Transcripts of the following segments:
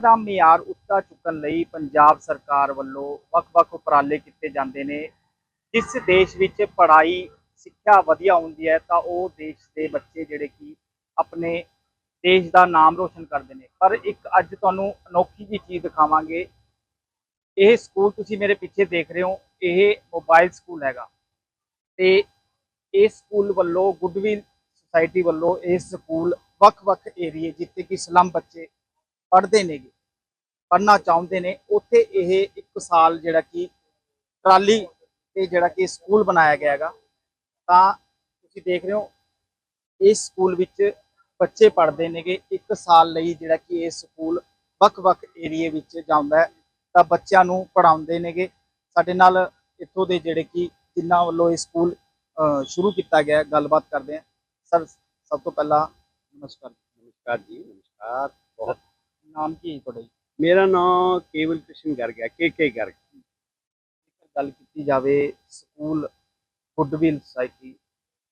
ਦਾ ਮਿਆਰ ਉੱਚਾ ਚੁੱਕਣ ਲਈ ਪੰਜਾਬ ਸਰਕਾਰ ਵੱਲੋਂ ਵੱਖ-ਵੱਖ ਉਪਰਾਲੇ ਕੀਤੇ ਜਾਂਦੇ ਨੇ। ਜਿਸ ਦੇਸ਼ ਵਿੱਚ ਪੜ੍ਹਾਈ, ਸਿੱਖਿਆ ਵਧੀਆ ਹੁੰਦੀ ਹੈ, ਤਾਂ ਉਹ ਦੇਸ਼ ਦੇ ਬੱਚੇ ਜਿਹੜੇ ਕਿ ਆਪਣੇ ਦੇਸ਼ ਦਾ ਨਾਮ ਰੋਸ਼ਨ ਕਰਦੇ ਨੇ। ਪਰ ਇੱਕ ਅੱਜ ਤੁਹਾਨੂੰ ਅਨੋਖੀ ਜੀ ਚੀਜ਼ ਦਿਖਾਵਾਂਗੇ। ਇਹ ਸਕੂਲ ਤੁਸੀਂ ਮੇਰੇ ਪਿੱਛੇ ਦੇਖ ਰਹੇ ਹੋ, ਇਹ ਮੋਬਾਈਲ ਸਕੂਲ ਹੈਗਾ। ਤੇ ਇਸ ਸਕੂਲ ਵੱਲੋਂ ਗੁੱਡਵਿਲ ਸੁਸਾਇਟੀ ਵੱਲੋਂ ਇਹ ਸਕੂਲ ਵੱਖ-ਵੱਖ ਏਰੀਏ ਜਿੱਥੇ ਕਿ ਸਲਮ ਬੱਚੇ ਪੜ੍ਹਦੇ ਨੇਗੇ, ਪੜ੍ਹਨਾ ਚਾਹੁੰਦੇ ਨੇ। ਉੱਥੇ ਇਹ ਇੱਕ ਸਾਲ ਜਿਹੜਾ ਕਿ ਟਰਾਲੀ ਤੇ ਜਿਹੜਾ ਕਿ ਸਕੂਲ ਬਣਾਇਆ ਗਿਆ ਹੈਗਾ। ਤਾਂ ਤੁਸੀਂ ਦੇਖ ਰਹੇ ਹੋ, ਇਸ ਸਕੂਲ ਵਿੱਚ ਬੱਚੇ ਪੜ੍ਹਦੇ ਨੇਗੇ। ਇੱਕ ਸਾਲ ਲਈ ਜਿਹੜਾ ਕਿ ਇਹ ਸਕੂਲ ਵੱਖ-ਵੱਖ ਏਰੀਏ ਵਿੱਚ ਜਾਂਦਾ ਤਾਂ ਬੱਚਿਆਂ ਨੂੰ ਪੜ੍ਹਾਉਂਦੇ ਨੇਗੇ। ਸਾਡੇ ਨਾਲ ਇੱਥੋਂ ਦੇ ਜਿਹੜੇ ਕਿ ਜਿਨ੍ਹਾਂ ਵੱਲੋਂ ਇਹ ਸਕੂਲ ਸ਼ੁਰੂ ਕੀਤਾ ਗਿਆ ਗੱਲਬਾਤ ਕਰਦੇ ਹਾਂ। ਸਰ, ਸਭ ਤੋਂ ਪਹਿਲਾਂ ਨਮਸਕਾਰ। ਨਮਸਕਾਰ ਜੀ, ਨਮਸਕਾਰ। ਬਹੁਤ ਨਾਮ ਕੀ ਹੈ ਤੁਹਾਡਾ ਜੀ? ਮੇਰਾ ਨਾਮ ਕੇਵਲ ਕ੍ਰਿਸ਼ਨ ਗਰਗ ਹੈ ਕੇ ਕੇ ਗਰਗ। ਜੇਕਰ ਗੱਲ ਕੀਤੀ ਜਾਵੇ ਸਕੂਲ ਗੁੱਡਵਿਲ ਸੁਸਾਇਟੀ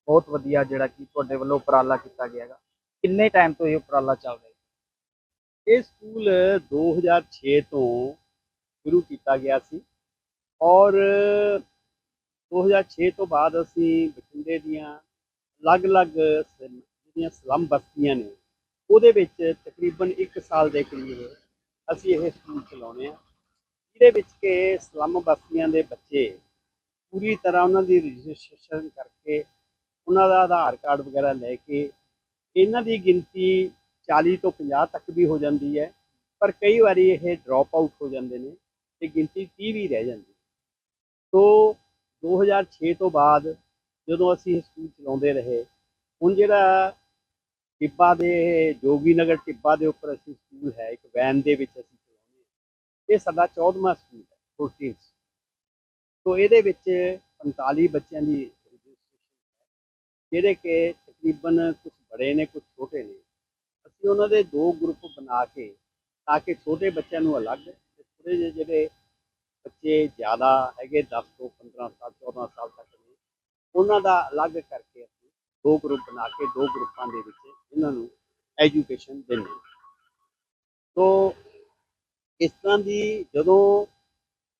ਬਹੁਤ ਵਧੀਆ ਜਿਹੜਾ ਕਿ ਤੁਹਾਡੇ ਵੱਲੋਂ ਉਪਰਾਲਾ ਕੀਤਾ ਗਿਆ ਹੈਗਾ। ਕਿੰਨੇ ਟਾਈਮ ਤੋਂ ਇਹ ਉਪਰਾਲਾ ਚੱਲ ਰਿਹਾ ਹੈ ਇਹ ਸਕੂਲ 2006 ਤੋਂ ਸ਼ੁਰੂ ਕੀਤਾ ਗਿਆ ਸੀ ਔਰ 2006 ਤੋਂ ਬਾਅਦ ਅਸੀਂ ਬਠਿੰਡੇ ਦੀਆਂ ਅਲੱਗ-ਅਲੱਗ ਜਿਹੜੀਆਂ ਸਲਮ ਬਸਤੀਆਂ ਨੇ ਉਹਦੇ ਵਿੱਚ ਤਕਰੀਬਨ 1 ਸਾਲ ਦੇ ਕਰੀਬ ਅਸੀਂ ਇਹ ਸਕੂਲ ਚਲਾਉਂਦੇ ਹਾਂ ਜਿਹਦੇ ਵਿੱਚ ਕਿ ਸਲਮ ਬਸਤੀਆਂ ਦੇ ਬੱਚੇ ਪੂਰੀ ਤਰ੍ਹਾਂ ਉਹਨਾਂ ਦੀ ਰਜਿਸਟ੍ਰੇਸ਼ਨ ਕਰਕੇ ਉਹਨਾਂ ਦਾ ਆਧਾਰ ਕਾਰਡ ਵਗੈਰਾ ਲੈ ਕੇ ਇਹਨਾਂ ਦੀ ਗਿਣਤੀ 40 ਤੋਂ 50 ਤੱਕ ਵੀ ਹੋ ਜਾਂਦੀ ਹੈ, ਪਰ ਕਈ ਵਾਰੀ ਇਹ ਡ੍ਰੌਪ ਆਊਟ ਹੋ ਜਾਂਦੇ ਨੇ ਤੇ ਗਿਣਤੀ 30 ਵੀ ਰਹਿ ਜਾਂਦੀ ਹੈ। ਸੋ 2006 ਤੋਂ ਬਾਅਦ ਜਦੋਂ ਅਸੀਂ ਇਹ ਸਕੂਲ ਚਲਾਉਂਦੇ ਰਹੇ, ਹੁਣ ਜਿਹੜਾ ਟਿੱਬਾ ਦੇ ਜੋਗੀ ਨਗਰ ਟਿੱਬਾ ਦੇ ਉੱਪਰ ਅਸੀਂ ਸਕੂਲ ਹੈ, ਇੱਕ ਵੈਨ ਦੇ ਵਿੱਚ ਅਸੀਂ ਚਲਾਉਂਦੇ ਹਾਂ। ਇਹ ਸਾਡਾ 14ਵਾਂ ਸਕੂਲ ਹੈ 14 ਸੋ ਇਹਦੇ ਵਿੱਚ 45 ਬੱਚਿਆਂ ਦੀ ਰਜਿਸਟ੍ਰੇਸ਼ਨ ਹੈ, ਜਿਹੜੇ ਕਿ ਤਕਰੀਬਨ ਕੁਝ ਬੜੇ ਨੇ ਕੁਝ ਛੋਟੇ ਨੇ। ਅਸੀਂ ਉਹਨਾਂ ਦੇ ਦੋ ਗਰੁੱਪ ਬਣਾ ਕੇ, ਤਾਂ ਕਿ ਛੋਟੇ ਬੱਚਿਆਂ ਨੂੰ ਅਲੱਗ, ਤੇ ਥੋੜੇ ਜਿਹੇ ਜਿਹੜੇ ਬੱਚੇ ਜ਼ਿਆਦਾ ਹੈਗੇ 10 ਤੋਂ 15 ਸਾਲ 14 ਸਾਲ ਤੱਕ ਨੇ, ਉਹਨਾਂ ਦਾ ਅਲੱਗ ਕਰਕੇ ਅਸੀਂ ਦੋ ਗਰੁੱਪ ਬਣਾ ਕੇ, ਦੋ ਗਰੁੱਪਾਂ ਦੇ ਵਿੱਚ ਇਹਨਾਂ ਨੂੰ ਐਜੂਕੇਸ਼ਨ ਦਿੰਦੇ ਹਾਂ ਸੋ ਇਸ ਤਰ੍ਹਾਂ ਦੀ ਜਦੋਂ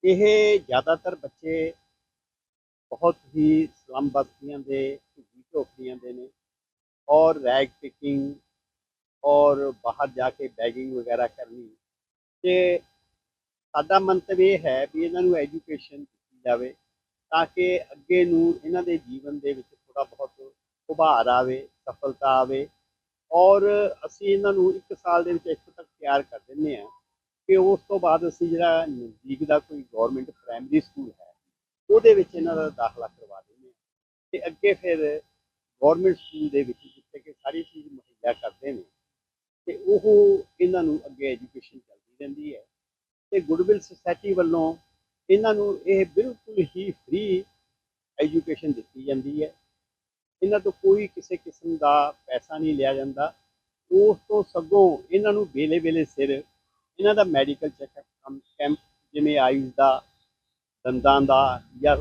ਇਹ ਜ਼ਿਆਦਾਤਰ ਬੱਚੇ ਬਹੁਤ ਹੀ ਸਲਮ ਬਸਤੀਆਂ ਦੇ ਝੁੱਗੀ ਝੋਪੜੀਆਂ ਦੇ ਨੇ ਔਰ ਰੈਗ ਪਿਕਿੰਗ ਔਰ ਬਾਹਰ ਜਾ ਕੇ ਬੈਗਿੰਗ ਵਗੈਰਾ ਕਰਨੀ। ਤੇ ਸਾਡਾ ਮੰਤਵ ਇਹ ਹੈ ਵੀ ਇਹਨਾਂ ਨੂੰ ਐਜੂਕੇਸ਼ਨ ਦਿੱਤੀ ਜਾਵੇ ਤਾਂ ਕਿ ਅੱਗੇ ਨੂੰ ਇਹਨਾਂ ਦੇ ਜੀਵਨ ਦੇ ਵਿੱਚ ਥੋੜਾ ਬਹੁਤ ਉਭਾਰ ਆਵੇ, ਸਫਲਤਾ ਆਵੇ ਔਰ ਅਸੀਂ ਇਹਨਾਂ ਨੂੰ ਇੱਕ ਸਾਲ ਦੇ ਵਿੱਚ ਇੱਥੋਂ ਤੱਕ ਤਿਆਰ ਕਰ ਦਿੰਦੇ ਹਾਂ ਕਿ ਉਸ ਤੋਂ ਬਾਅਦ ਅਸੀਂ ਜਿਹੜਾ ਨਜ਼ਦੀਕ ਦਾ ਕੋਈ ਗਵਰਨਮੈਂਟ ਪ੍ਰਾਇਮਰੀ ਸਕੂਲ ਹੈ, ਉਹਦੇ ਵਿੱਚ ਇਹਨਾਂ ਦਾ ਦਾਖਲਾ ਕਰਵਾ ਦਿੰਦੇ ਹਾਂ। ਤੇ ਅੱਗੇ ਫਿਰ ਗਵਰਨਮੈਂਟ ਸਕੂਲ ਦੇ ਵਿੱਚ ਜਿੱਥੇ ਕਿ ਸਾਰੀ ਚੀਜ਼ ਮੁਹੱਈਆ ਕਰਦੇ ਨੇ, ਤੇ ਉਹ ਇਹਨਾਂ ਨੂੰ ਅੱਗੇ ਐਜੂਕੇਸ਼ਨ ਚੱਲਦੀ ਰਹਿੰਦੀ ਹੈ। ਤੇ ਗੁੱਡਵਿਲ ਸੁਸਾਇਟੀ ਵੱਲੋਂ ਇਹਨਾਂ ਨੂੰ ਇਹ ਬਿਲਕੁਲ ਹੀ ਫ੍ਰੀ ਐਜੂਕੇਸ਼ਨ ਦਿੱਤੀ ਜਾਂਦੀ ਹੈ। ਇਹਨਾਂ ਤੋਂ ਕੋਈ ਕਿਸੇ ਕਿਸਮ ਦਾ ਪੈਸਾ ਨਹੀਂ ਲਿਆ ਜਾਂਦਾ। ਉਸ ਤੋਂ ਸਗੋਂ ਇਹਨਾਂ ਨੂੰ ਵੇਲੇ ਵੇਲੇ ਸਿਰ, ਇਹਨਾਂ ਦਾ ਮੈਡੀਕਲ ਚੈੱਕਅਪ ਕੈਂਪ ਜਿਵੇਂ ਆਯੁਸ਼ ਦਾ, ਦੰਦਾਂ ਦਾ ਜਾਂ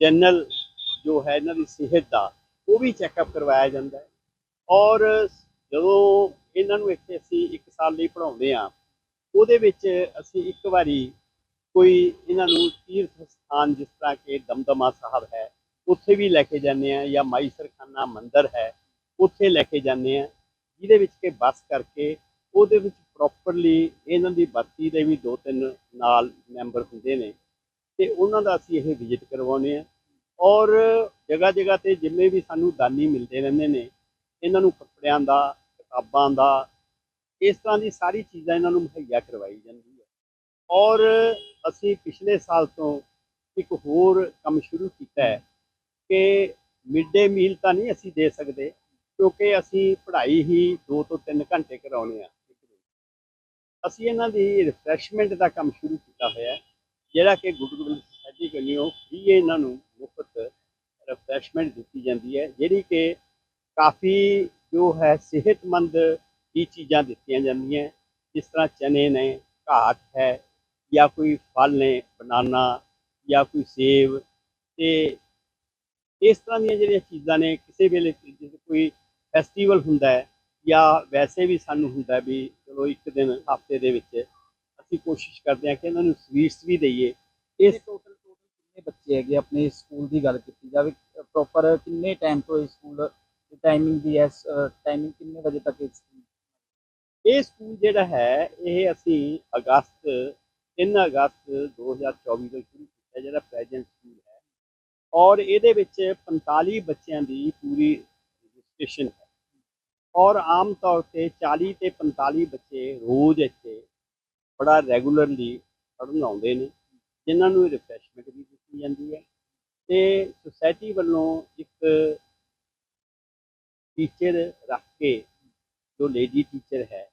ਜਨਰਲ ਜੋ ਹੈ ਇਹਨਾਂ ਦੀ ਸਿਹਤ ਦਾ, ਉਹ ਵੀ ਚੈੱਕਅਪ ਕਰਵਾਇਆ ਜਾਂਦਾ ਹੈ। ਔਰ ਜਦੋਂ ਇਹਨਾਂ ਨੂੰ ਇੱਥੇ ਅਸੀਂ ਇੱਕ ਸਾਲ ਲਈ ਪੜ੍ਹਾਉਂਦੇ ਆ ਉਹਦੇ ਵਿੱਚ ਅਸੀਂ ਇੱਕ ਵਾਰੀ ਕੋਈ ਇਹਨਾਂ ਨੂੰ ਤੀਰਥ ਸਥਾਨ ਜਿਸ ਤਰ੍ਹਾਂ ਕਿ ਦਮਦਮਾ ਸਾਹਿਬ ਹੈ ਉੱਥੇ ਵੀ ਲੈ ਕੇ ਜਾਂਦੇ ਆ ਜਾਂ ਮਾਈ ਸਰਖਾਨਾ ਮੰਦਿਰ ਹੈ, ਉੱਥੇ ਲੈ ਕੇ ਜਾਂਦੇ ਆ ਜਿਹਦੇ ਵਿੱਚ ਕਿ ਬੱਸ ਕਰਕੇ ਉਹਦੇ ਵਿੱਚ ਪ੍ਰੋਪਰਲੀ ਇਹਨਾਂ ਦੀ ਬੱਤੀ ਦੇ ਵੀ ਦੋ ਤਿੰਨ ਨਾਲ ਮੈਂਬਰ ਹੁੰਦੇ ਨੇ, ਤੇ ਉਹਨਾਂ ਦਾ ਅਸੀਂ ਇਹ ਵਿਜ਼ਿਟ ਕਰਵਾਉਂਦੇ ਆ ਔਰ ਜਗ੍ਹਾ ਜਗ੍ਹਾ ਤੇ ਜਿੰਨੇ ਵੀ ਸਾਨੂੰ ਦਾਨੀ ਮਿਲਦੇ ਰਹਿੰਦੇ ਨੇ, ਇਹਨਾਂ ਨੂੰ ਕੱਪੜਿਆਂ ਦਾ, ਕਿਤਾਬਾਂ ਦਾ, ਇਸ ਤਰ੍ਹਾਂ ਦੀ ਸਾਰੀ ਚੀਜ਼ਾਂ ਇਹਨਾਂ ਨੂੰ ਮੁਹੱਈਆ ਕਰਵਾਈ ਜਾਂਦੀ ਹੈ। ਔਰ ਅਸੀਂ ਪਿਛਲੇ ਸਾਲ ਤੋਂ ਇੱਕ ਹੋਰ ਕੰਮ ਸ਼ੁਰੂ ਕੀਤਾ ਹੈ ਕਿ ਮਿਡ ਡੇ ਮੀਲ ਤਾਂ ਨਹੀਂ ਅਸੀਂ ਦੇ ਸਕਦੇ, ਕਿਉਂਕਿ ਅਸੀਂ ਪੜ੍ਹਾਈ ਹੀ 2 ਤੋਂ 3 ਘੰਟੇ ਕਰਾਉਣੇ ਆ। ਅਸੀਂ ਇਹਨਾਂ ਦੀ ਰਿਫਰੈਸ਼ਮੈਂਟ ਦਾ ਕੰਮ ਸ਼ੁਰੂ ਕੀਤਾ ਹੋਇਆ ਹੈ। ਜਿਹੜਾ ਕਿ ਗੁੱਡਵਿਲ ਸੁਸਾਇਟੀ ਵੱਲੋਂ ਫ੍ਰੀ ਇਹਨਾਂ ਨੂੰ ਮੁਫਤ ਰਿਫਰੈਸ਼ਮੈਂਟ ਦਿੱਤੀ ਜਾਂਦੀ ਹੈ, ਜਿਹੜੀ ਕਿ ਕਾਫੀ ਜੋ ਹੈ ਸਿਹਤਮੰਦ ਹੀ ਚੀਜ਼ਾਂ ਦਿੱਤੀਆਂ ਜਾਂਦੀਆਂ ਜਿਸ ਤਰ੍ਹਾਂ ਚਨੇ ਨੇ ਘਾਟ ਹੈ, ਜਾਂ ਕੋਈ ਫਲ ਨੇ, ਬਨਾਨਾ, ਜਾਂ ਕੋਈ ਸੇਬ, ਤੇ ਇਸ ਤਰ੍ਹਾਂ ਦੀਆਂ ਜਿਹੜੀਆਂ ਚੀਜ਼ਾਂ ਨੇ ਕਿਸੇ ਵੇਲੇ ਜਿਵੇਂ ਕੋਈ ਫੈਸਟੀਵਲ ਹੁੰਦਾ ਹੈ ਜਾਂ ਵੈਸੇ ਵੀ ਸਾਨੂੰ ਹੁੰਦਾ ਵੀ ਚਲੋ ਇੱਕ ਦਿਨ ਹਫ਼ਤੇ ਦੇ ਵਿੱਚ ਅਸੀਂ ਕੋਸ਼ਿਸ਼ ਕਰਦੇ ਹਾਂ ਕਿ ਇਹਨਾਂ ਨੂੰ ਸਵੀਟਸ ਵੀ ਦਈਏ। ਇਸ ਟੋਟਲ ਟੋਟਲ ਕਿੰਨੇ ਬੱਚੇ ਹੈਗੇ ਆਪਣੇ ਸਕੂਲ ਦੀ ਗੱਲ ਕੀਤੀ ਜਾਵੇ? ਪ੍ਰੋਪਰ ਕਿੰਨੇ ਟਾਈਮ ਤੋਂ ਇਹ ਸਕੂਲ ਦੀ ਟਾਈਮਿੰਗ ਦੀ ਹੈ ਟਾਈਮਿੰਗ ਕਿੰਨੇ ਵਜੇ ਤੱਕ ਇਸ ਇਹ ਸਕੂਲ ਜਿਹੜਾ ਹੈ ਇਹ ਅਸੀਂ ਅਗਸਤ 3 ਅਗਸਤ 2024 ਤੋਂ ਸ਼ੁਰੂ ਕੀਤਾ ਜਿਹੜਾ ਪ੍ਰੈਜ਼ੈਂਟ ਸਕੂਲ ਔਰ ਇਹਦੇ ਵਿੱਚ 45 ਬੱਚਿਆਂ ਦੀ ਪੂਰੀ ਰਜਿਸਟ੍ਰੇਸ਼ਨ ਹੈ। ਔਰ ਆਮ ਤੌਰ ਤੇ 40 ਤੇ 45 ਬੱਚੇ ਰੋਜ਼ ਇੱਥੇ ਬੜਾ ਰੈਗੂਲਰਲੀ ਪੜ੍ਹਨ ਆਉਂਦੇ ਨੇ, ਜਿਨ੍ਹਾਂ ਨੂੰ ਰਿਫਰੈਸ਼ਮੈਂਟ ਵੀ ਦਿੱਤੀ ਜਾਂਦੀ ਹੈ। ਤੇ ਸੁਸਾਇਟੀ ਵੱਲੋਂ ਇੱਕ ਟੀਚਰ ਰੱਖ ਕੇ ਜੋ ਲੇਡੀ ਟੀਚਰ ਹੈ,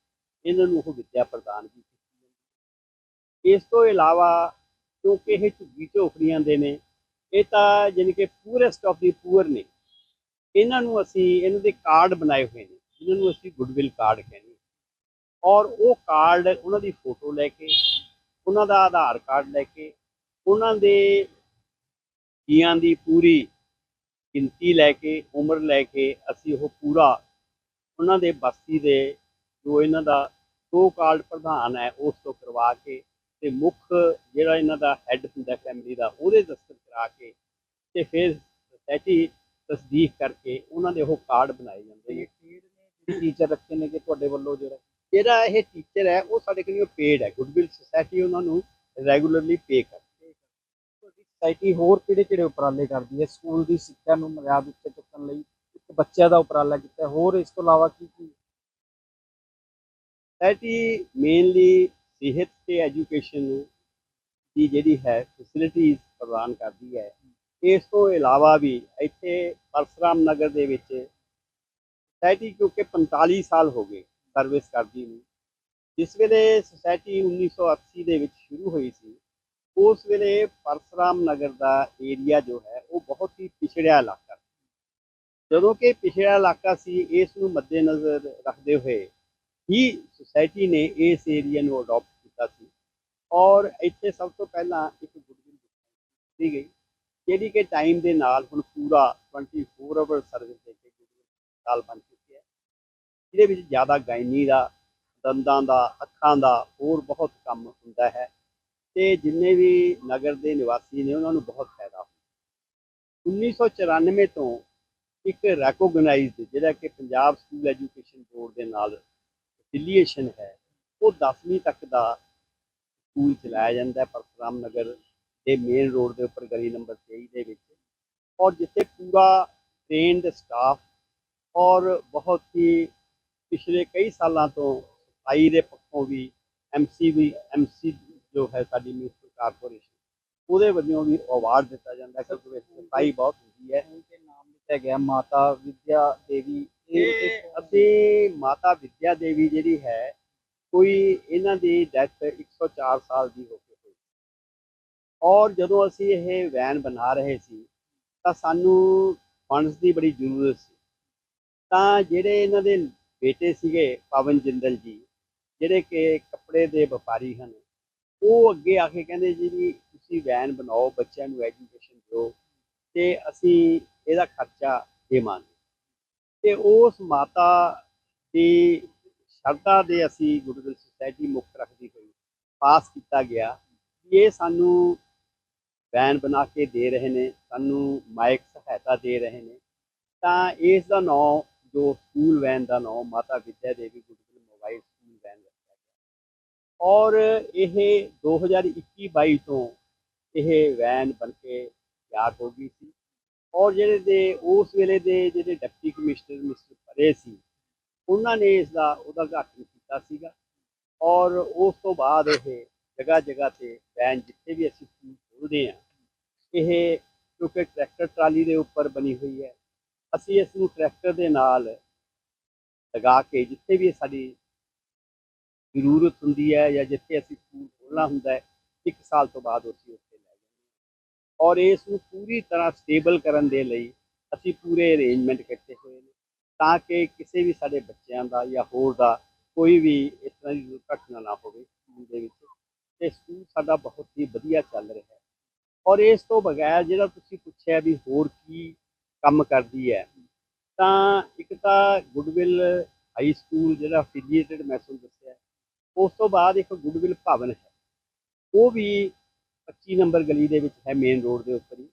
ਇਹਨਾਂ ਨੂੰ ਉਹ ਵਿੱਦਿਆ ਪ੍ਰਦਾਨ ਵੀ ਕੀਤੀ ਜਾਂਦੀ ਹੈ। ਇਸ ਤੋਂ ਇਲਾਵਾ ਕਿਉਂਕਿ ਇਹ ਝੁੱਗੀ ਝੋਪੜੀਆਂ ਦੇ ਨੇ ਇਹ ਤਾਂ ਜਾਣੀ ਕਿ ਪੂਰੈਸਟ ਆਫ ਦੀ ਪੂਅਰ ਨੇ। ਇਹਨਾਂ ਨੂੰ ਅਸੀਂ, ਇਹਨਾਂ ਦੇ ਕਾਰਡ ਬਣਾਏ ਹੋਏ ਨੇ, ਜਿਨ੍ਹਾਂ ਨੂੰ ਅਸੀਂ ਗੁੱਡਵਿਲ ਕਾਰਡ ਕਹਿੰਦੇ ਔਰ ਉਹ ਕਾਰਡ ਉਹਨਾਂ ਦੀ ਫੋਟੋ ਲੈ ਕੇ, ਉਹਨਾਂ ਦਾ ਆਧਾਰ ਕਾਰਡ ਲੈ ਕੇ, ਉਹਨਾਂ ਦੇ ਜੀਆਂ ਦੀ ਪੂਰੀ ਗਿਣਤੀ ਲੈ ਕੇ, ਉਮਰ ਲੈ ਕੇ ਅਸੀਂ ਉਹ ਪੂਰਾ ਉਹਨਾਂ ਦੇ ਬਸਤੀ ਦੇ, ਜੋ ਇਹਨਾਂ ਦਾ ਸੋ ਕਾਲਡ ਪ੍ਰਧਾਨ ਹੈ, ਉਸ ਤੋਂ ਕਰਵਾ ਕੇ ਤੇ ਮੁੱਖ ਜਿਹੜਾ ਇਹਨਾਂ ਦਾ ਹੈੱਡ ਹੁੰਦਾ ਫੈਮਿਲੀ ਦਾ, ਉਹਦੇ ਦਸਤਖਤ ਕਰਾ ਕੇ ਤੇ ਫਿਰ ਸੋਸਾਇਟੀ ਤਸਦੀਕ ਕਰਕੇ ਉਹਨਾਂ ਦੇ ਉਹ ਕਾਰਡ ਬਣਾਏ ਜਾਂਦੇ ਨੇ। ਟੀਚਰ ਰੱਖੇ ਨੇ ਕਿ ਤੁਹਾਡੇ ਵੱਲੋਂ ਜਿਹੜਾ ਜਿਹੜਾ ਇਹ ਟੀਚਰ ਹੈ, ਉਹ ਸਾਡੇ ਕੋਲ ਪੇਡ ਹੈ। ਗੁੱਡਵਿਲ ਸੁਸਾਇਟੀ ਉਹਨਾਂ ਨੂੰ ਰੈਗੂਲਰਲੀ ਪੇ ਕਰਦੀ ਹੈ ਤੁਹਾਡੀ ਸੁਸਾਇਟੀ ਹੋਰ ਕਿਹੜੇ ਕਿਹੜੇ ਉਪਰਾਲੇ ਕਰਦੀ ਹੈ? ਸਕੂਲ ਦੀ ਸਿੱਖਿਆ ਨੂੰ ਮਰਿਆਦ ਉੱਤੇ ਚੁੱਕਣ ਲਈ ਇੱਕ ਬੱਚਿਆਂ ਦਾ ਉਪਰਾਲਾ ਕੀਤਾ, ਹੋਰ ਇਸ ਤੋਂ ਇਲਾਵਾ ਕੀ ਕੀ? ਸੋਸਾਇਟੀ ਮੇਨਲੀ ਸਿਹਤ ਤੇ ਐਜੂਕੇਸ਼ਨ ਦੀ ਜਿਹੜੀ ਹੈ ਫੈਸਿਲਿਟੀਜ਼ ਪ੍ਰਦਾਨ ਕਰਦੀ ਹੈ। ਇਸ ਤੋਂ ਇਲਾਵਾ ਵੀ ਇੱਥੇ ਪਰਸਰਾਮ ਨਗਰ ਦੇ ਵਿੱਚ ਸੋਸਾਇਟੀ ਕਿਉਂਕਿ 45 ਸਾਲ ਹੋ ਗਏ ਸਰਵਿਸ ਕਰਦੀ ਨੂੰ, ਜਿਸ ਵੇਲੇ ਸੋਸਾਇਟੀ 1980 ਦੇ ਵਿੱਚ ਸ਼ੁਰੂ ਹੋਈ ਸੀ, ਉਸ ਵੇਲੇ ਪਰਸਰਾਮ ਨਗਰ ਦਾ ਏਰੀਆ ਜੋ ਹੈ ਉਹ ਬਹੁਤ ਹੀ ਪਿਛੜਿਆ ਇਲਾਕਾ ਜਦੋਂ ਕਿ ਪਿਛੜਿਆ ਇਲਾਕਾ ਸੀ, ਇਸ ਨੂੰ ਮੱਦੇਨਜ਼ਰ ਰੱਖਦੇ ਹੋਏ ਹੀ ਸੋਸਾਇਟੀ ਨੇ ਇਸ ਏਰੀਆ ਨੂੰ ਅਡਾਪਟ ਕੀਤਾ ਸੀ। ਔਰ ਇੱਥੇ ਸਭ ਤੋਂ ਪਹਿਲਾਂ ਇੱਕ ਗੁੱਡਵਿਲ ਦਿੱਤੀ ਗਈ, ਜਿਹੜੀ ਕਿ ਟਾਈਮ ਦੇ ਨਾਲ ਹੁਣ ਪੂਰਾ 24 ਆਵਰ ਸਰਵਿਸ ਦੇ ਕੇ ਗੁੱਡਵਿਲ ਬਣ ਚੁੱਕਿਆ ਹੈ। ਜਿਹਦੇ ਵਿੱਚ ਜ਼ਿਆਦਾ ਗਾਇਨੀ ਦਾ, ਦੰਦਾਂ ਦਾ, ਅੱਖਾਂ ਦਾ ਹੋਰ ਬਹੁਤ ਕੰਮ ਹੁੰਦਾ ਹੈ ਤੇ ਜਿੰਨੇ ਵੀ ਨਗਰ ਦੇ ਨਿਵਾਸੀ ਨੇ ਉਹਨਾਂ ਨੂੰ ਬਹੁਤ ਫਾਇਦਾ ਹੁੰਦਾ 1994 ਤੋਂ ਇੱਕ ਰੈਕੋਗਨਾਈਜ਼ਡ ਜਿਹੜਾ ਕਿ ਪੰਜਾਬ ਸਕੂਲ ਐਜੂਕੇਸ਼ਨ ਬੋਰਡ ਦੇ ਨਾਲ ਐਫੀਲੀਏਸ਼ਨ ਹੈ, ਉਹ 10ਵੀਂ ਤੱਕ ਦਾ ਸਕੂਲ ਚਲਾਇਆ ਜਾਂਦਾ ਪਰਸਰਾਮ ਨਗਰ ਦੇ ਮੇਨ ਰੋਡ ਦੇ ਉੱਪਰ ਗਲੀ ਨੰਬਰ 23 ਦੇ ਵਿੱਚ। ਔਰ ਜਿੱਥੇ ਪੂਰਾ ਟ੍ਰੇਨਡ ਸਟਾਫ ਔਰ ਬਹੁਤ ਹੀ ਪਿਛਲੇ ਕਈ ਸਾਲਾਂ ਤੋਂ ਸਫ਼ਾਈ ਦੇ ਪੱਖੋਂ ਵੀ ਐਮਸੀ ਵੀ ਐਮਸੀ ਜੋ ਹੈ ਸਾਡੀ ਮਿਊਨਿਸਪਲ ਕਾਰਪੋਰੇਸ਼ਨ ਉਹਦੇ ਵੱਲੋਂ ਵੀ ਅਵਾਰਡ ਦਿੱਤਾ ਜਾਂਦਾ ਹੈ ਕਿਉਂਕਿ ਸਫ਼ਾਈ ਬਹੁਤ ਹੁੰਦੀ ਹੈ। ਸਕੂਲ ਦੇ ਨਾਮ ਦਿੱਤਾ ਗਿਆ ਮਾਤਾ ਵਿਦਿਆ ਦੇਵੀ। ਇਹ ਅਸੀਂ ਮਾਤਾ ਵਿਦਿਆ ਦੇਵੀ ਜਿਹੜੀ ਹੈ ਕੋਈ ਇਹਨਾਂ ਦੀ ਡੈਥ 104 ਸਾਲ ਦੀ ਹੋ ਕੇ ਹੋਈ। ਔਰ ਜਦੋਂ ਅਸੀਂ ਇਹ ਵੈਨ ਬਣਾ ਰਹੇ ਸੀ, ਤਾਂ ਸਾਨੂੰ ਫੰਡਸ ਦੀ ਬੜੀ ਜ਼ਰੂਰਤ ਸੀ। ਤਾਂ ਜਿਹੜੇ ਇਹਨਾਂ ਦੇ ਬੇਟੇ ਸੀਗੇ, ਪਵਨ ਜਿੰਦਲ ਜੀ, ਜਿਹੜੇ ਕਿ ਕੱਪੜੇ ਦੇ ਵਪਾਰੀ ਹਨ, ਉਹ ਅੱਗੇ ਆ ਕੇ ਕਹਿੰਦੇ ਜੀ ਵੀ ਤੁਸੀਂ ਵੈਨ ਬਣਾਓ, ਬੱਚਿਆਂ ਨੂੰ ਐਜੂਕੇਸ਼ਨ ਦਿਓ, ਤੇ ਅਸੀਂ ਇਹਦਾ ਖਰਚਾ ਦੇਵਾਂਗੇ। ਤੇ ਉਸ ਮਾਤਾ ਦੀ ਸ਼ਰਧਾ ਦੇ ਅਸੀਂ ਗੁਰਦੁਆਰਾ ਸੁਸਾਇਟੀ ਮੁਕਤ ਰੱਖਦੀ ਹੋਈ ਪਾਸ ਕੀਤਾ ਗਿਆ ਇਹ ਸਾਨੂੰ ਵੈਨ ਬਣਾ ਕੇ ਦੇ ਰਹੇ ਨੇ, ਸਾਨੂੰ ਮਾਇਕ ਸਹਾਇਤਾ ਦੇ ਰਹੇ ਨੇ। ਤਾਂ ਇਸ ਦਾ ਨਾਮ ਜੋ ਸਕੂਲ ਵੈਨ ਦਾ ਨਾਮ Mata Vidya Devi Gurdwara mobile school van ਰੱਖਿਆ ਗਿਆ। ਔਰ ਇਹ 2021-22 ਤੋਂ ਇਹ ਵੈਨ ਬਣ ਕੇ ਤਿਆਰ ਹੋ ਗਈ ਸੀ। ਔਰ ਜਿਹੜੇ ਦੇ, ਉਸ ਵੇਲੇ ਦੇ ਜਿਹੜੇ ਡਿਪਟੀ ਕਮਿਸ਼ਨਰ ਮਿਸਟਰ ਪਰੇ ਸੀ ਉਹਨਾਂ ਨੇ ਇਸ ਦਾ ਉਹਦਾ ਉਦਘਾਟਨ ਕੀਤਾ ਸੀਗਾ। ਔਰ ਉਸ ਤੋਂ ਬਾਅਦ ਇਹ ਜਗ੍ਹਾ ਜਗ੍ਹਾ ਤੇ ਵੈਨ ਜਿੱਥੇ ਵੀ ਅਸੀਂ ਸਕੂਲ ਖੋਲ੍ਹਦੇ ਆ ਇਹ ਕਿਉਂਕਿ ਟਰੈਕਟਰ ਟਰਾਲੀ ਦੇ ਉੱਪਰ ਬਣੀ ਹੋਈ ਹੈ, ਅਸੀਂ ਇਸ ਨੂੰ ਟਰੈਕਟਰ ਦੇ ਨਾਲ ਲਗਾ ਕੇ ਜਿੱਥੇ ਵੀ ਸਾਡੀ ਜ਼ਰੂਰਤ ਹੁੰਦੀ ਹੈ ਜਾਂ ਜਿੱਥੇ ਅਸੀਂ ਸਕੂਲ ਖੋਲ੍ਹਣਾ ਹੁੰਦਾ ਹੈ, ਇੱਕ ਸਾਲ ਤੋਂ ਬਾਅਦ ਅਸੀਂ ਉੱਥੇ ਲੈ ਜਾਂਦੇ ਔਰ ਇਸ ਨੂੰ ਪੂਰੀ ਤਰ੍ਹਾਂ ਸਟੇਬਲ ਕਰਨ ਦੇ ਲਈ ਅਸੀਂ ਪੂਰੇ ਅਰੇਂਜਮੈਂਟ ਕੀਤੇ ਹੋਏ ਨੇ। ਤਾਂ ਕਿ ਕਿਸੇ ਵੀ ਸਾਡੇ ਬੱਚਿਆਂ ਦਾ ਜਾਂ ਹੋਰ ਦਾ ਕੋਈ ਵੀ ਇਸ ਤਰ੍ਹਾਂ ਦੀ ਦੁਰਘਟਨਾ ਨਾ ਹੋਵੇ ਸਕੂਲ ਦੇ ਵਿੱਚ। ਤੇ ਸਕੂਲ ਸਾਡਾ ਬਹੁਤ ਹੀ ਵਧੀਆ ਚੱਲ ਰਿਹਾ ਹੈ। ਔਰ ਇਸ ਤੋਂ ਬਗੈਰ ਜਿਹੜਾ ਤੁਸੀਂ ਪੁੱਛਿਆ ਵੀ ਹੋਰ ਕੀ ਕੰਮ ਕਰਦੀ ਹੈ, ਤਾਂ ਇੱਕ ਤਾਂ ਗੁੱਡਵਿਲ ਹਾਈ ਸਕੂਲ ਜਿਹੜਾ ਅਫੀਲੀਏਟਡ ਮੈਂ ਤੁਹਾਨੂੰ ਦੱਸਿਆ ਉਸ ਤੋਂ ਬਾਅਦ ਇੱਕ ਗੁੱਡਵਿਲ ਭਵਨ ਹੈ। ਉਹ ਵੀ 25 ਨੰਬਰ ਗਲੀ ਦੇ ਵਿੱਚ ਹੈ ਮੇਨ ਰੋਡ ਦੇ ਉੱਪਰ ਹੀ।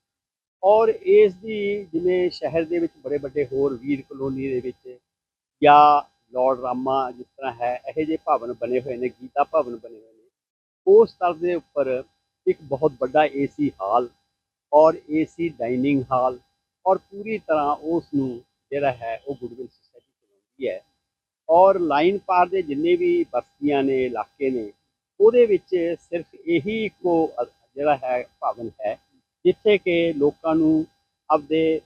ਔਰ ਇਸ ਦੀ ਜਿਵੇਂ ਸ਼ਹਿਰ ਦੇ ਵਿੱਚ ਬੜੇ ਵੱਡੇ ਹੋਰ ਵੀਰ ਕਲੋਨੀ ਦੇ ਵਿੱਚ ਜਾਂ ਲਾਰਡ ਰਾਮਾ ਜਿਸ ਤਰ੍ਹਾਂ ਹੈ, ਇਹੋ ਜਿਹੇ ਭਵਨ ਬਣੇ ਹੋਏ ਨੇ, ਗੀਤਾ ਭਵਨ ਬਣੇ ਹੋਏ ਨੇ ਉਸ ਤਰ੍ਹਾਂ ਦੇ ਉੱਪਰ ਇੱਕ ਬਹੁਤ ਵੱਡਾ ਏਸੀ ਹਾਲ ਔਰ ਏਸੀ ਡਾਈਨਿੰਗ ਹਾਲ ਔਰ ਪੂਰੀ ਤਰ੍ਹਾਂ ਉਸ ਨੂੰ ਜਿਹੜਾ ਹੈ, ਉਹ ਗੁੱਡਵਿਲ ਸੁਸਾਇਟੀ ਚਲਾਉਂਦੀ ਹੈ ਔਰ ਲਾਈਨ ਪਾਰ ਦੇ ਜਿੰਨੇ ਵੀ ਬਸਤੀਆਂ ਨੇ, ਇਲਾਕੇ ਨੇ, ਉਹਦੇ ਵਿੱਚ ਸਿਰਫ ਇਹੀ ਇੱਕੋ ਅ- ਜਿਹੜਾ ਹੈ, ਭਵਨ ਹੈ ਜਿੱਥੇ ਕਿ ਲੋਕਾਂ ਨੂੰ ਆਪਦੇ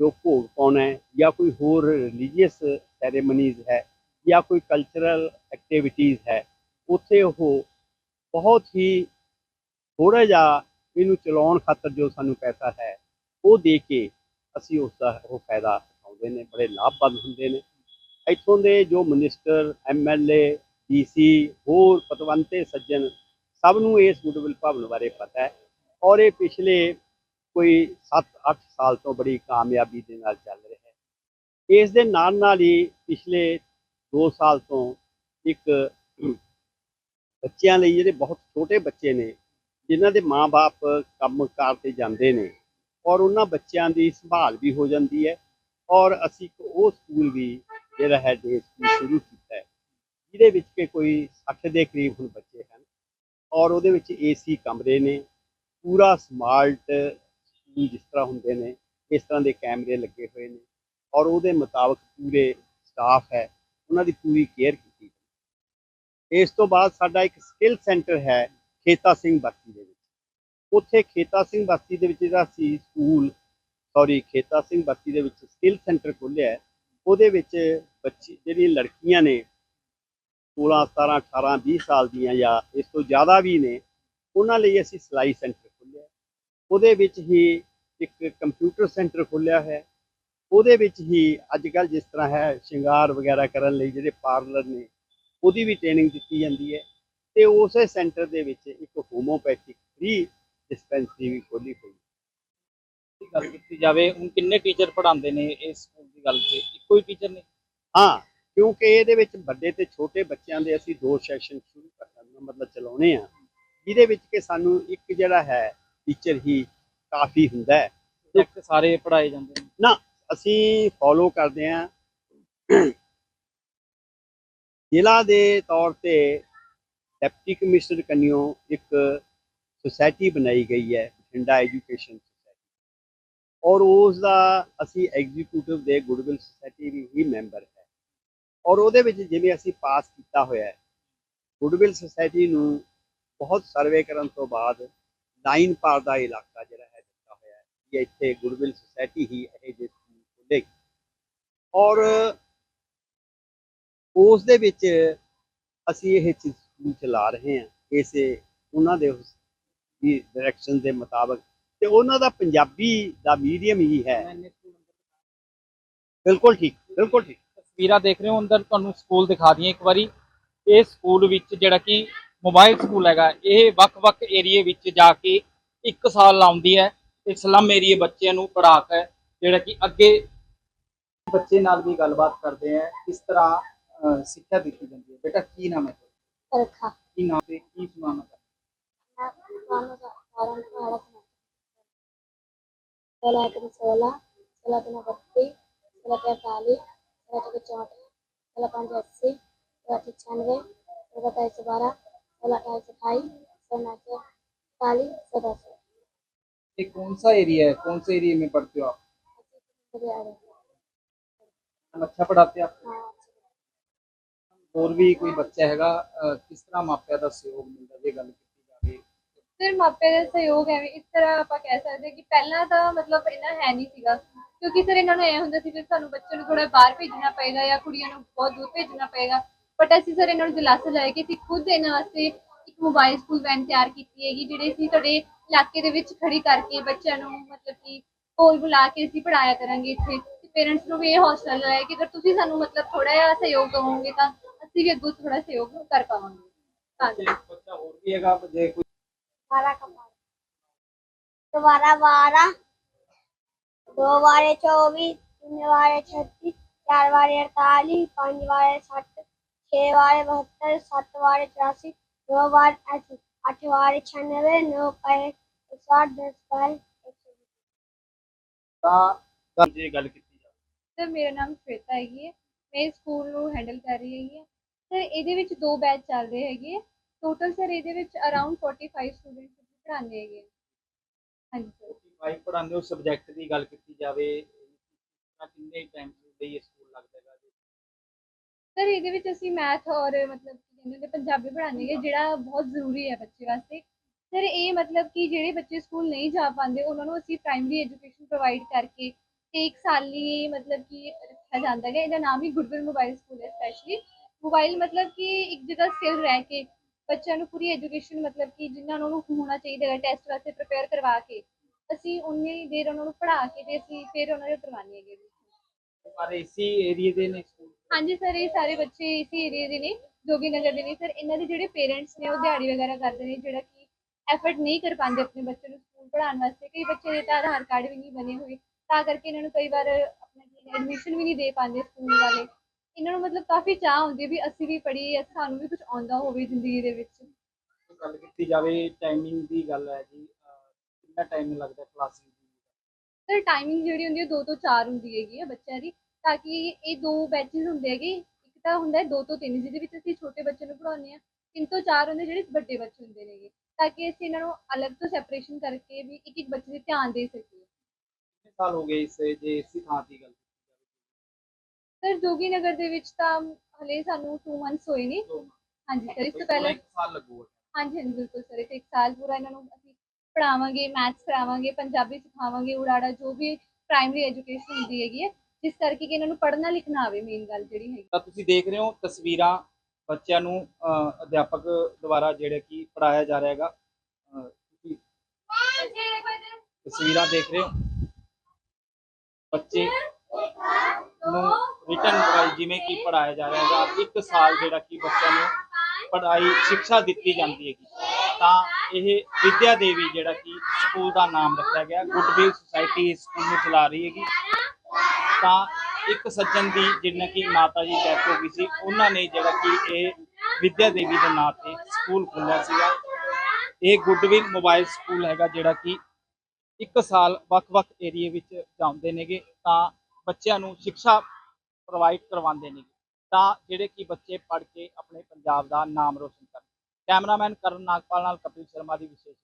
ਜੋ ਭੋਗ ਪਾਉਣਾ ਹੈ, ਜਾਂ ਕੋਈ ਹੋਰ ਰਿਲੀਜੀਅਸ ਸੈਰੇਮਨੀਜ਼ ਹੈ, ਜਾਂ ਕੋਈ ਕਲਚਰਲ ਐਕਟੀਵਿਟੀਜ਼ ਹੈ, ਉੱਥੇ ਉਹ ਬਹੁਤ ਹੀ ਥੋੜਾ ਜਿਹਾ ਇਹਨੂੰ ਚਲਾਉਣ ਖਾਤਰ ਜੋ ਸਾਨੂੰ ਪੈਸਾ ਹੈ, ਉਹ ਦੇ ਕੇ ਅਸੀਂ ਉਸ ਦਾ ਉਹ ਫਾਇਦਾ ਉਠਾਉਂਦੇ ਨੇ, ਬੜੇ ਲਾਭਵੰਦ ਹੁੰਦੇ ਨੇ। ਇੱਥੋਂ ਦੇ ਜੋ ਮਿਨਿਸਟਰ ਐਮਐਲਏ ਡੀਸੀ ਹੋਰ ਪਤਵੰਤੇ, ਸੱਜਣ, ਸਭ ਨੂੰ ਇਸ ਗੁੱਡਵਿਲ ਭਵਨ ਬਾਰੇ ਪਤਾ ਹੈ। ਔਰ ਇਹ ਪਿਛਲੇ ਕੋਈ 7-8 ਸਾਲ ਤੋਂ ਬੜੀ ਕਾਮਯਾਬੀ ਦੇ ਨਾਲ ਚੱਲ ਰਿਹਾ ਹੈ। ਇਸ ਦੇ ਨਾਲ ਨਾਲ ਹੀ ਪਿਛਲੇ 2 ਸਾਲ ਤੋਂ ਇੱਕ ਬੱਚਿਆਂ ਲਈ ਜਿਹੜੇ ਬਹੁਤ ਛੋਟੇ ਬੱਚੇ ਨੇ, ਜਿਨ੍ਹਾਂ ਦੇ ਮਾਪੇ ਕੰਮਕਾਰ ਤੇ ਜਾਂਦੇ ਨੇ ਔਰ ਉਹਨਾਂ ਬੱਚਿਆਂ ਦੀ ਸੰਭਾਲ ਵੀ ਹੋ ਜਾਂਦੀ ਹੈ ਔਰ ਅਸੀਂ ਇੱਕ ਉਹ ਸਕੂਲ ਵੀ ਜਿਹੜਾ ਹੈ ਦੇਸ਼ ਨੂੰ ਸ਼ੁਰੂ ਕੀਤਾ ਹੈ, ਜਿਹਦੇ ਵਿੱਚ ਕਿ ਕੋਈ 60 ਦੇ ਕਰੀਬ ਹੁਣ ਬੱਚੇ ਹਨ ਔਰ ਉਹਦੇ ਵਿੱਚ ਏਸੀ ਕਮਰੇ ਨੇ ਪੂਰਾ ਸਮਾਰਟ ਸਕੂਲ ਜਿਸ ਤਰ੍ਹਾਂ ਹੁੰਦੇ ਨੇ, ਇਸ ਤਰ੍ਹਾਂ ਦੇ ਕੈਮਰੇ ਲੱਗੇ ਹੋਏ ਨੇ ਔਰ ਉਹਦੇ ਮੁਤਾਬਕ ਪੂਰੇ ਸਟਾਫ ਹੈ, ਉਹਨਾਂ ਦੀ ਪੂਰੀ ਕੇਅਰ ਕੀਤੀ ਇਸ ਤੋਂ ਬਾਅਦ ਸਾਡਾ ਇੱਕ ਸਕਿੱਲ ਸੈਂਟਰ ਹੈ ਖੇਤਾ ਸਿੰਘ ਬਸਤੀ ਦੇ ਵਿੱਚ। ਉੱਥੇ ਖੇਤਾ ਸਿੰਘ ਬਸਤੀ ਦੇ ਵਿੱਚ ਜਿਹੜਾ ਸੀ ਸਕੂਲ ਸੌਰੀ ਖੇਤਾ ਸਿੰਘ ਬਸਤੀ ਦੇ ਵਿੱਚ ਸਕਿੱਲ ਸੈਂਟਰ ਖੋਲ੍ਹਿਆ ਉਹਦੇ ਵਿੱਚ ਬੱਚੀ, ਜਿਹੜੀਆਂ ਲੜਕੀਆਂ ਨੇ 16 17 18 20 ਸਾਲ ਦੀਆਂ ਜਾਂ ਇਸ ਤੋਂ ਜ਼ਿਆਦਾ ਵੀ ਨੇ, ਉਹਨਾਂ ਲਈ ਅਸੀਂ ਸਿਲਾਈ ਸੈਂਟਰ ਉਹਦੇ ਵਿੱਚ ਹੀ ਇੱਕ ਕੰਪਿਊਟਰ ਸੈਂਟਰ ਖੋਲ੍ਹਿਆ ਹੈ। ਉਹਦੇ ਵਿੱਚ ਹੀ ਅੱਜ ਕੱਲ੍ਹ ਜਿਸ ਤਰ੍ਹਾਂ ਹੈ ਸ਼ਿੰਗਾਰ ਵਗੈਰਾ ਕਰਨ ਲਈ ਜਿਹੜੇ ਪਾਰਲਰ ਨੇ ਉਹਦੀ ਵੀ ਟ੍ਰੇਨਿੰਗ ਦਿੱਤੀ ਜਾਂਦੀ ਹੈ। ਤੇ ਉਸੇ ਸੈਂਟਰ ਦੇ ਵਿੱਚ ਇੱਕ ਹੋਮੋਪੈਥਿਕ ਫ੍ਰੀ ਡਿਸਪੈਂਸਰੀ ਵੀ ਖੋਲ੍ਹੀ ਹੋਈ ਹੈ। ਦੀ ਗੱਲ ਕੀਤੀ ਜਾਵੇ ਹੁਣ ਕਿੰਨੇ ਟੀਚਰ ਪੜ੍ਹਾਉਂਦੇ ਨੇ ਇਸ ਸਕੂਲ ਦੀ ਗੱਲ ਤੇ? ਇੱਕੋ ਹੀ ਟੀਚਰ ਨੇ? ਹਾਂ ਕਿਉਂਕਿ ਇਹਦੇ ਵਿੱਚ ਵੱਡੇ ਤੇ ਛੋਟੇ ਬੱਚਿਆਂ ਦੇ ਅਸੀਂ ਦੋ ਸੈਸ਼ਨ ਸ਼ੁਰੂ ਕਰਨਾ ਮਤਲਬ ਚਲਾਉਣੇ ਆ। ਜਿਹਦੇ ਵਿੱਚ ਕਿ ਸਾਨੂੰ ਇੱਕ ਜਿਹੜਾ ਹੈ ਟੀਚਰ ਹੀ ਕਾਫੀ ਹੁੰਦਾ ਹੈ। ਸਬਜੈਕਟ ਸਾਰੇ ਪੜ੍ਹਾਏ ਜਾਂਦੇ ਨੇ। ਨਾ ਅਸੀਂ ਫੋਲੋ ਕਰਦੇ ਹਾਂ। ਜ਼ਿਲ੍ਹਾ ਦੇ ਤੌਰ ਤੇ ਡਿਪਟੀ ਕਮਿਸ਼ਨਰ ਕੰਨਿਓ ਇੱਕ ਸੁਸਾਇਟੀ ਬਣਾਈ ਗਈ ਹੈ ਬਠਿੰਡਾ ਐਜੂਕੇਸ਼ਨ ਸੁਸਾਇਟੀ ਔਰ ਉਸ ਦਾ ਅਸੀਂ ਐਗਜ਼ੀਕਿਊਟਿਵ ਦੇ ਗੁੱਡਵਿਲ ਸੁਸਾਇਟੀ ਵੀ ਹੀ ਮੈਂਬਰ ਹੈ। ਔਰ ਉਹਦੇ ਵਿੱਚ ਜਿਵੇਂ ਅਸੀਂ ਪਾਸ ਕੀਤਾ ਹੋਇਆ ਹੈ ਗੁੱਡਵਿਲ ਸੁਸਾਇਟੀ ਨੂੰ ਬਹੁਤ ਸਰਵੇ ਕਰਨ ਤੋਂ ਬਾਅਦ ਲਾਈਨ ਪਾਰ ਦਾ ਇਲਾਕਾ ਜਿਹੜਾ ਹੈ, ਦਿੱਤਾ ਹੋਇਆ ਹੈ ਕਿ ਇੱਥੇ ਗੁੱਡਵਿਲ ਸੁਸਾਇਟੀ ਹੀ ਇਹ ਜਿਹੇ ਸਕੂਲ ਖੋਲ੍ਹੇਗੀ। ਔਰ ਉਸ ਦੇ ਵਿੱਚ ਅਸੀਂ ਇਹ ਸਕੂਲ ਚਲਾ ਰਹੇ ਹਾਂ, ਇਸੇ ਉਹਨਾਂ ਦੇ ਦੀ ਡਾਇਰੈਕਸ਼ਨ ਦੇ ਮੁਤਾਬਕ। ਤੇ ਉਹਨਾਂ ਦਾ ਪੰਜਾਬੀ ਦਾ ਮੀਡੀਅਮ ਹੀ ਹੈ। ਬਿਲਕੁਲ ਠੀਕ ਬਿਲਕੁਲ ਠੀਕ। ਤਸਵੀਰਾਂ ਦੇਖ ਰਹੇ ਹੋ, ਅੰਦਰ ਤੁਹਾਨੂੰ ਸਕੂਲ ਦਿਖਾ ਦਈਏ ਇੱਕ ਵਾਰੀ। ਇਹ ਸਕੂਲ ਵਿੱਚ ਜਿਹੜਾ ਕਿ ਮੋਬਾਈਲ ਸਕੂਲ ਹੈਗਾ ਇਹ ਵੱਖ-ਵੱਖ ਏਰੀਏ ਵਿੱਚ ਜਾ ਕੇ ਇੱਕ ਸਾਲ ਲਾਉਂਦੀ ਹੈ ਤੇ ਸਲਮ ਏਰੀਏ ਬੱਚਿਆਂ ਨੂੰ ਪੜ੍ਹਾ ਕੇ ਜਿਹੜਾ ਕਿ ਅੱਗੇ ਬੱਚੇ ਨਾਲ ਵੀ ਗੱਲਬਾਤ ਕਰਦੇ ਆ ਕਿਸ ਤਰ੍ਹਾਂ ਅਹ, ਸਿੱਖਿਆ ਦਿੱਤੀ ਜਾਂਦੀ ਹੈ ਬੇਟਾ ਕੀ ਨਾਮ ਹੈ ਤੁਹਾਡਾ? रखा ਕੀ ਨਾਮ ਤੇ ਕੀ ਸੁਣਾਉਣਾ ਚਾਹੁੰਦੇ गानों का कारण भारत में सोलह तीन सोलह सोलह तीन बत्तीस सोलह तीन अड़तालीस सोलह तीन चौंतीस सोलह पाँच अस्सी सोलह तीन छियानवे सोलह तेईस बारह सोलह अट्ठाईस अट्ठाईस सोलह उन्नीस इकतालीस सोलह सौ ये कौन सा एरिया है कौन से एरिया में पढ़ते हो आप हम अच्छा पढ़ाते हैं आप हाँ ਹੋਰ ਵੀ ਕੋਈ ਬੱਚਾ ਹੈਗਾ ਅਹ, ਕਿਸ ਤਰ੍ਹਾਂ ਮਾਪਿਆਂ ਦਾ ਸਹਿਯੋਗ ਮਿਲਦਾ ਜੇ ਗੱਲ ਕੀਤੀ ਜਾਵੇ ਫਿਰ ਮਾਪੇ ਦਾ ਸਹਿਯੋਗ ਹੈ ਇਸ ਤਰ੍ਹਾਂ ਆਪਾਂ ਕਹਿ ਸਕਦੇ ਹਾਂ ਕਿ ਪਹਿਲਾਂ ਤਾਂ ਮਤਲਬ ਇੰਨਾ ਹੈ ਨਹੀਂ ਸੀਗਾ ਕਿਉਂਕਿ ਸਰ ਇਹਨਾਂ ਨੂੰ ਇਹ ਹੁੰਦਾ ਸੀ ਕਿ ਸਾਨੂੰ ਬੱਚੇ ਨੂੰ ਥੋੜਾ ਬਾਹਰ ਭੇਜਣਾ ਪਏਗਾ ਜਾਂ ਕੁੜੀਆਂ ਨੂੰ ਬਹੁਤ ਦੂਰ ਭੇਜਣਾ ਪਏਗਾ ਬਟ ਅਸੀਂ ਸਰ ਇਹਨਾਂ ਨੂੰ ਦਿਲਾਸਾ ਜਾਏ ਕਿ ਅਸੀਂ ਖੁਦ ਇਹਨਾਂ ਵਾਸਤੇ ਇੱਕ ਮੋਬਾਈਲ ਸਕੂਲ ਵੈਨ ਤਿਆਰ ਕੀਤੀ ਹੈਗੀ ਜਿਹੜੇ ਅਸੀਂ ਤੁਹਾਡੇ ਇਲਾਕੇ ਦੇ ਵਿੱਚ ਖੜੀ ਕਰਕੇ ਬੱਚਿਆਂ ਨੂੰ ਮਤਲਬ ਕਿ ਕੋਲ ਬੁਲਾ ਕੇ ਅਸੀਂ ਪੜਾਇਆ ਕਰਾਂਗੇ ਇੱਥੇ ਤੇ ਪੇਰੈਂਟਸ ਨੂੰ ਵੀ ਇਹ ਹੌਸਲਾ ਹੈ ਕਿ ਅਗਰ ਤੁਸੀਂ ਸਾਨੂੰ ਮਤਲਬ ਥੋੜਾ ਜਿਹਾ ਸਹਿਯੋਗ ਦਵੋਗੇ ਤਾਂ ਅਸੀਂ ਵੀ ਅੱਗੋਂ ਥੋੜਾ ਸਹਿਯੋਗ ਕਰ ਪਾਵਾਂਗੇ ਧੰਨਵਾਦ ਤੇ ਬੱਚਾ ਹੋਰ ਵੀ ਹੈਗਾ ਜੇ ਕੋਈ बारह का बारह दोबारा बारह दो बारह चौबीस तीन बारह छत्तीस चार बारे अड़तालीस पाँच बारे साठ छः बारे बहत्तर सात बारे चौरासी नौ बार अस्सी आठ बारे छियानवे नौ पाए साठ दस बारे एक सौ ਤਾਂ ਜੇ ਗੱਲ ਕੀਤੀ ਜਾਵੇ ਸਰ ਮੇਰਾ ਨਾਮ ਸ਼ਵੇਤਾ ਹੈਗੀ ਹੈ ਮੈਂ ਇਸ ਸਕੂਲ ਨੂੰ ਹੈਂਡਲ ਕਰ ਰਹੀ ਹੈਗੀ ਹਾਂ ਸਰ ਇਹਦੇ ਵਿੱਚ ਦੋ ਬੈਚ ਚੱਲ ਰਹੇ ਹੈਗੇ ਟੋਟਲ ਸਰ ਇਹਦੇ ਵਿੱਚ ਅਰਾਊਂਡ 45 ਸਟੂਡੈਂਟਸ ਪੜ੍ਹਾਉਂਦੇ ਹੈਗੇ ਹਾਂਜੀ ਸਰ ਵਾਈ ਪੜਾਉਂਦੇ ਹੋ ਸਬਜੈਕਟ ਦੀ ਗੱਲ ਕੀਤੀ ਜਾਵੇ ਤਾਂ ਕਿੰਨੇ ਟਾਈਮ ਲਈ ਇਹ ਸਰ ਇਹਦੇ ਵਿੱਚ ਅਸੀਂ ਮੈਥ ਔਰ ਮਤਲਬ ਕੀ ਕਹਿੰਦੇ ਨੇ ਪੰਜਾਬੀ ਪੜ੍ਹਾਉਂਦੇ ਹਾਂ ਜਿਹੜਾ ਬਹੁਤ ਜ਼ਰੂਰੀ ਹੈ ਬੱਚੇ ਵਾਸਤੇ। ਸਰ ਇਹ ਮਤਲਬ ਕਿ ਜਿਹੜੇ ਬੱਚੇ ਸਕੂਲ ਨਹੀਂ ਜਾ ਪਾਉਂਦੇ, ਉਹਨਾਂ ਨੂੰ ਅਸੀਂ ਪ੍ਰਾਇਮਰੀ ਐਜੂਕੇਸ਼ਨ ਪ੍ਰੋਵਾਈਡ ਕਰਕੇ ਤੇ ਇੱਕ ਸਾਲ ਲਈ ਮਤਲਬ ਕਿ ਰੱਖਿਆ ਜਾਂਦਾ ਹੈ ਇਹਦਾ ਨਾਮ ਹੀ ਗੁੱਡਵਿਲ ਮੋਬਾਈਲ ਸਕੂਲ ਹੈ ਸਪੈਸ਼ਲੀ ਮੋਬਾਈਲ ਮਤਲਬ ਕਿ ਇੱਕ ਜਗ੍ਹਾ ਸਕਿੱਲ ਰਹਿ ਕੇ ਬੱਚਿਆਂ ਨੂੰ ਪੂਰੀ ਐਜੂਕੇਸ਼ਨ ਮਤਲਬ ਕਿ ਜਿੰਨਾ ਉਹਨਾਂ ਨੂੰ ਹੋਣਾ ਚਾਹੀਦਾ ਹੈ ਟੈਸਟ ਵਾਸਤੇ ਪ੍ਰਿਪੇਅਰ ਕਰਵਾ ਕੇ, ਅਸੀਂ ਉਨੀ ਦੇਰ ਉਹਨਾਂ ਨੂੰ ਪੜ੍ਹਾ ਕੇ ਤੇ ਅਸੀਂ ਫਿਰ ਉਹਨਾਂ ਨੂੰ ਕਰਵਾਉਂਦੇ ਹੈਗੇ। ਪਰ ਇਸੀ ਏਰੀਏ ਦੇ ਨੇ ਸਕੂਲ ਹਾਂਜੀ ਸਰ ਇਹ ਸਾਰੇ ਬੱਚੇ ਇਸੇ ਏਰੀਆ ਦੇ ਨੇ ਜੋਗੀ ਨਗਰ ਦੇ ਨੇ ਸਰ ਇਹਨਾਂ ਦੇ ਜਿਹੜੇ ਪੇਰੈਂਟਸ ਨੇ ਉਹ ਦਿਹਾੜੀ ਵਗੈਰਾ ਕਰਦੇ ਨੇ ਜਿਹੜਾ ਕਿ ਐਫਰਟ ਨਹੀਂ ਕਰ ਪਾਉਂਦੇ ਆਪਣੇ ਬੱਚੇ ਨੂੰ ਸਕੂਲ ਪੜ੍ਹਾਉਣ ਵਾਸਤੇ। ਕਈ ਬੱਚੇ ਦੇ ਤਾਂ ਆਧਾਰ ਕਾਰਡ ਵੀ ਨਹੀਂ ਬਣੇ ਹੋਏ। ਤਾਂ ਕਰਕੇ ਇਹਨਾਂ ਨੂੰ ਕਈ ਵਾਰ ਆਪਣਾ ਐਡਮਿਸ਼ਨ ਵੀ ਨਹੀਂ ਦੇ ਪਾਉਂਦੇ ਸਕੂਲ ਵਾਲੇ। ਇਹਨਾਂ ਨੂੰ ਮਤਲਬ ਕਾਫੀ ਚਾਹ ਹੁੰਦੀ ਹੈ ਵੀ ਅਸੀਂ ਵੀ ਪੜ੍ਹੀਏ ਸਾਨੂੰ ਵੀ ਕੁਝ ਆਉਂਦਾ ਹੋਵੇ ਜ਼ਿੰਦਗੀ ਦੇ ਵਿੱਚ। ਗੱਲ ਕੀਤੀ ਜਾਵੇ ਟਾਈਮਿੰਗ ਦੀ ਗੱਲ ਹੈ ਜੀ। ਕਿੰਨਾ ਟਾਈਮ ਲੱਗਦਾ ਕਲਾਸਿਸ ਦੀ ਸਰ ਟਾਈਮਿੰਗ ਜਿਹੜੀ ਹੁੰਦੀ ਹੈ 2 ਤੋਂ 4 ਹੁੰਦੀ ਹੈਗੀ ਆ ਬੱਚਿਆਂ ਦੀ। ਤਾਂ ਕਿ ਇਹ ਦੋ ਬੈਚਸ ਹੁੰਦੇ ਹੈਗੇ ਇੱਕ ਤਾਂ ਹੁੰਦਾ ਹੈ 2 ਤੋਂ 3 ਜਿਹਦੇ ਵਿੱਚ ਅਸੀਂ ਛੋਟੇ ਬੱਚੇ ਨੂੰ ਪੜਾਉਂਦੇ ਆ 3 ਤੋਂ 4 ਹੁੰਦੇ ਜਿਹੜੇ ਵੱਡੇ ਬੱਚੇ ਹੁੰਦੇ ਨੇਗੇ ਤਾਂ ਕਿ ਅਸੀਂ ਇਹਨਾਂ ਨੂੰ ਅਲੱਗ ਤੋਂ ਸੈਪਰੇਸ਼ਨ ਕਰਕੇ ਵੀ ਇੱਕ ਇੱਕ ਬੱਚੇ 'ਤੇ ਧਿਆਨ ਦੇ ਸਕੀਏ। ਕਿੰਨੇ ਸਾਲ ਹੋ ਗਏ ਇਸ ਜੇ ਇਸੀ ਥਾਂ ਦੀ ਗੱਲ ਸਰ ਜੋਗੀ ਨਗਰ ਦੇ ਵਿੱਚ ਤਾਂ ਹਲੇ ਸਾਨੂੰ 2 ਮੰਥਸ ਹੋਏ ਨੇ। ਹਾਂਜੀ ਸਰ ਇਸ ਤੋਂ ਪਹਿਲਾਂ ਇੱਕ ਸਾਲ ਲੱਗੂਗਾ ਹਾਂਜੀ ਹਾਂਜੀ ਬਿਲਕੁਲ ਸਰ ਇੱਕ ਸਾਲ ਪੂਰਾ ਇਹਨਾਂ ਨੂੰ ਅਸੀਂ ਪੜਾਵਾਂਗੇ ਮੈਥਸ ਕਰਾਵਾਂਗੇ ਪੰਜਾਬੀ ਸਿਖਾਵਾਂਗੇ ਉੜਾੜਾ ਜੋ ਵੀ ਪ੍ਰਾਇਮਰੀ ਐਜੂਕੇਸ਼ਨ ਹੁੰਦੀ ਹੈਗੀ ਹੈ ਜਿਸ ਕਰਕੇ ਕਿ ਇਹਨਾਂ ਨੂੰ ਪੜ੍ਹਨਾ ਲਿਖਣਾ ਆਵੇ ਮੇਨ ਗੱਲ ਜਿਹੜੀ ਹੈਗੀ। ਤਾਂ ਤੁਸੀਂ ਦੇਖ ਰਹੇ ਹੋ ਤਸਵੀਰਾਂ ਬੱਚਿਆਂ ਨੂੰ ਅਹ, ਅਧਿਆਪਕ ਦੁਆਰਾ ਜਿਹੜੇ ਕਿ ਪੜਾਇਆ ਜਾ ਰਿਹਾ ਹੈਗਾ। ਅਹ, ਤੁਸੀਂ ਤਸਵੀਰਾਂ ਦੇਖ ਰਹੇ ਹੋ। ਬੱਚੇ ਨੂੰ ਰਿਟਰਨ ਪੜਾਈ ਜਿਵੇਂ ਕਿ ਪੜਾਇਆ ਜਾ ਰਿਹਾ ਹੈਗਾ। ਇੱਕ ਸਾਲ ਜਿਹੜਾ ਕਿ ਬੱਚਿਆਂ ਨੂੰ ਪੜਾਈ ਸਿੱਖਿਆ ਦਿੱਤੀ ਜਾਂਦੀ ਹੈਗੀ। ਤਾਂ ਇਹ ਵਿਦਿਆ ਦੇਵੀ ਜਿਹੜਾ ਕਿ ਸਕੂਲ ਦਾ ਨਾਮ ਰੱਖਿਆ ਗਿਆ। ਗੁੱਡਵਿਲ ਸੁਸਾਇਟੀ ਇਸ ਸਕੂਲ ਨੂੰ ਚਲਾ ਰਹੀ ਹੈਗੀ। ਤਾਂ ਇੱਕ ਸੱਜਣ ਦੀ ਜਿਹਨਾਂ ਕਿ ਮਾਤਾ ਜੀ ਡੈਥ ਹੋ ਗਈ ਸੀ, ਉਹਨਾਂ ਨੇ ਜਿਹੜਾ ਕਿ ਇਹ ਵਿਦਿਆ ਦੇਵੀ ਦੇ ਨਾਂ ਤੇ ਸਕੂਲ ਖੋਲ੍ਹਿਆ ਸੀਗਾ। ਇਹ ਗੁੱਡਵਿਲ ਮੋਬਾਈਲ ਸਕੂਲ ਹੈਗਾ ਜਿਹੜਾ ਕਿ ਇੱਕ ਸਾਲ ਵੱਖ-ਵੱਖ ਏਰੀਏ ਵਿੱਚ ਜਾਂਦੇ ਨੇਗੇ, ਤਾਂ ਬੱਚਿਆਂ ਨੂੰ ਸਿੱਖਿਆ ਪ੍ਰੋਵਾਈਡ ਕਰਵਾਉਂਦੇ ਨੇਗੇ। ਤਾਂ ਜਿਹੜੇ ਕਿ ਬੱਚੇ ਪੜ੍ਹ ਕੇ ਆਪਣੇ ਪੰਜਾਬ ਦਾ ਨਾਮ ਰੋਸ਼ਨ ਕਰਨ। ਕੈਮਰਾਮੈਨ ਕਰਨ ਨਾਗਪਾਲ ਨਾਲ ਕਪਿਲ ਸ਼ਰਮਾ ਦੀ ਵਿਸ਼ੇਸ਼